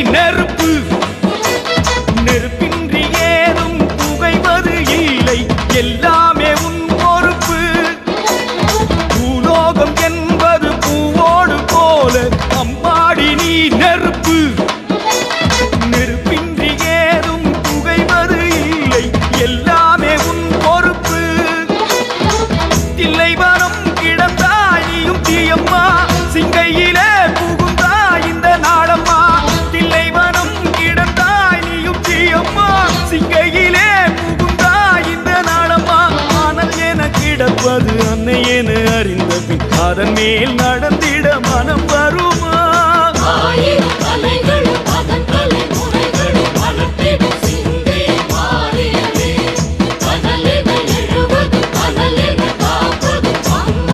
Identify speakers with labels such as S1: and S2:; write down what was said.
S1: நெருப்பு. நெருப்பின்றி ஏதும் புகைவது இல்லை. எல்லாமே உன் பொறுப்பு. பூலோகம் என்பது பூவோடு போல. அம்பாடி நீ நெருப்பு. நெருப்பின்றி ஏதும் புகைவது இல்லை. எல்லாமே உன் பொறுப்பு. இல்லை வனம் கிடந்தாயும் தீயம்மா. சிங்கையே வருவது அன்னையென அறிந்த பின் அதன் மேல் நடந்திட மனம் வரும்